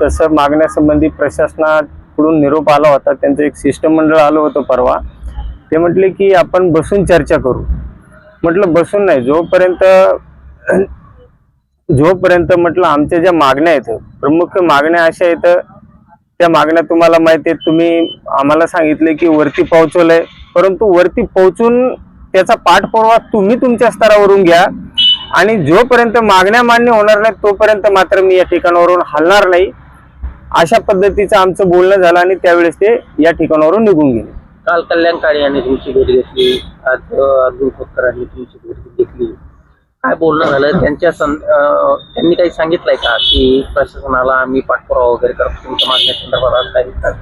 तसं मागण्यासंबंधी प्रशासनाकडून निरोप आला होता. त्यांचं एक शिष्टमंडळ आलं होतं परवा. ते म्हटले की आपण बसून चर्चा करू. म्हटलं बसून नाही. जोपर्यंत जोपर्यंत म्हटलं आमच्या ज्या मागण्या आहेत प्रमुख मागण्या अशा आहेत त्या मागण्या तुम्हाला माहिती आहेत. तुम्ही आम्हाला सांगितले की वरती पोहोचवलंय. परंतु वरती पोहोचून त्याचा पाठपुरावा तुम्ही तुमच्या स्तरावरून घ्या. आणि जोपर्यंत मागण्या मान्य होणार नाही तोपर्यंत मात्र मी या ठिकाणावरून हलणार नाही. अशा पद्धतीचं आमचं बोलणं झालं आणि त्यावेळेस ते या ठिकाणावरून निघून गेले. काल कल्याण काळे यांनी तुमची भेट घेतली आज अर्जुन खोतकरांनी तुमची भेट घेतली. काय बोलणं झालं? त्यांच्या सं- त्यांनी काही सांगितलंय का की प्रशासनाला आम्ही पाठपुरावा वगैरे करतो? तुमच्या मागण्या संदर्भात आज काही का?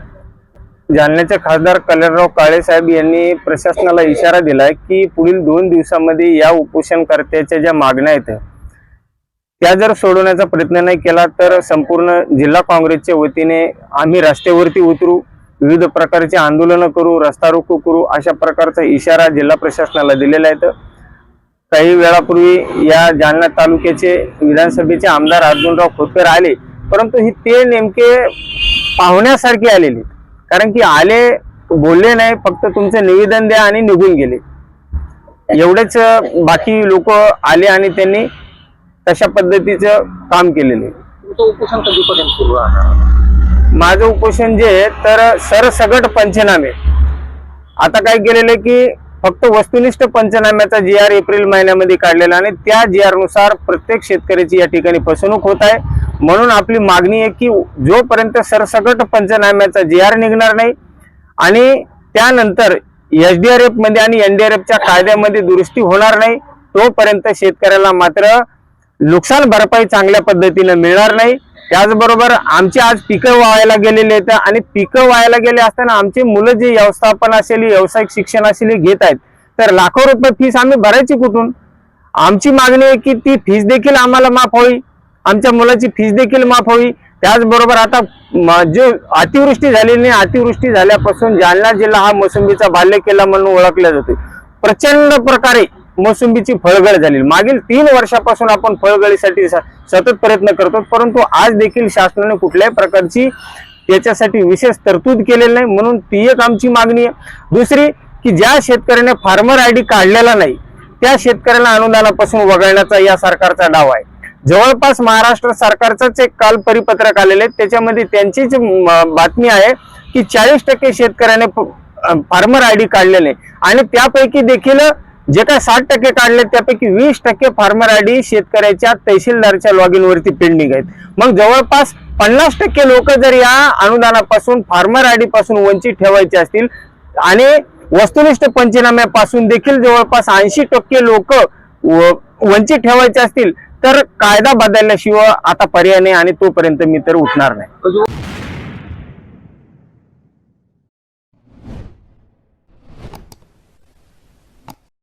जालन्याचे खासदार कल्याणराव काळे साहेब यांनी प्रशासनाला इशारा दिलाय की पुढील दोन दिवसामध्ये या उपोषणकर्त्याच्या ज्या मागण्या आहेत त्या जर सोडवण्याचा प्रयत्न नाही केला तर संपूर्ण जिल्हा काँग्रेसच्या वतीने आम्ही रस्त्यावरती उतरू विविध प्रकारचे आंदोलनं करू रस्ता रोको करू अशा प्रकारचा इशारा जिल्हा प्रशासनाला दिलेला आहे. काही वेळापूर्वी या जालना तालुक्याचे विधानसभेचे आमदार अर्जुनराव खोतकर आले परंतु ही ते नेमके पाहुण्यासारखे आलेले कारण की आले बोलले नाही फक्त तुमचं निवेदन द्या आणि निघून गेले. एवढेच बाकी लोक आले आणि त्यांनी तशा पद्धतीचं काम केलेलं आहे. तुमचं उपोषण कधीपर्यंत सुरू राहणार माझं उपोषण जे आहे तर सरसगट पंचनामे. आता काय केलेलं की फक्त वस्तुनिष्ठ पंचनाम्याचा जी आर एप्रिल महिन्यामध्ये काढलेला आणि त्या जी आरनुसार प्रत्येक शेतकऱ्याची या ठिकाणी फसवणूक होत आहे. म्हणून आपली मागणी आहे की जोपर्यंत सरसगट पंचनाम्याचा जी आर निघणार नाही आणि त्यानंतर एसडीआरएफमध्ये आणि एनडीआरएफच्या कायद्यामध्ये दुरुस्ती होणार नाही तोपर्यंत शेतकऱ्याला मात्र नुकसान भरपाई चांगल्या पद्धतीनं मिळणार नाही. त्याचबरोबर आमची आज पिकं वाहायला गेलेली आहेत आणि पिकं वाहायला गेले असताना आमची मुलं जे व्यवस्थापन असेल व्यावसायिक शिक्षण असेल हे घेत आहेत. तर लाखो रुपये फीस आम्ही भरायची कुठून? आमची मागणी आहे की ती फीस देखील आम्हाला माफ होई आमच्या मुलाची फीस देखील माफ होई त्याचबरोबर आता जो अतिवृष्टी झालेली नाही अतिवृष्टी झाल्यापासून जालना जिल्हा हा मोसंबीचा बाल्य किल्ला म्हणून ओळखला जातो. प्रचंड प्रकारे मोसंबीची फळगळ झाली. मागील तीन वर्षापासून आपण फळगळीसाठी सतत प्रयत्न करतो परंतु आज देखील शासनाने कुठल्याही प्रकारची त्याच्यासाठी विशेष तरतूद केलेली नाही म्हणून ती एक आमची मागणी आहे. दुसरी की ज्या शेतकऱ्याने फार्मर आय डी काढलेला नाही त्या शेतकऱ्याला अनुदानापासून वगळण्याचा या सरकारचा डाव आहे. जवळपास महाराष्ट्र सरकारचंच एक काल परिपत्रक आलेले आहे त्याच्यामध्ये त्यांचीच बातमी आहे की चाळीस टक्के शेतकऱ्याने फार्मर आय डी काढलेले आणि त्यापैकी देखील जे काय साठ टक्के काढले त्यापैकी वीस टक्के फार्मर आय डी शेतकऱ्याच्या तहसीलदारच्या लॉग इन वरती पेंडिंग आहेत. मग जवळपास पन्नास टक्के लोक जर या अनुदानापासून फार्मर आय डी पासून वंचित ठेवायचे असतील आणि वस्तुनिष्ठ पंचनाम्यापासून देखील जवळपास ऐंशी टक्के लोक वंचित ठेवायचे असतील तर कायदा बदलल्याशिवाय आता पर्याय नाही आणि तोपर्यंत मी तर उठणार नाही.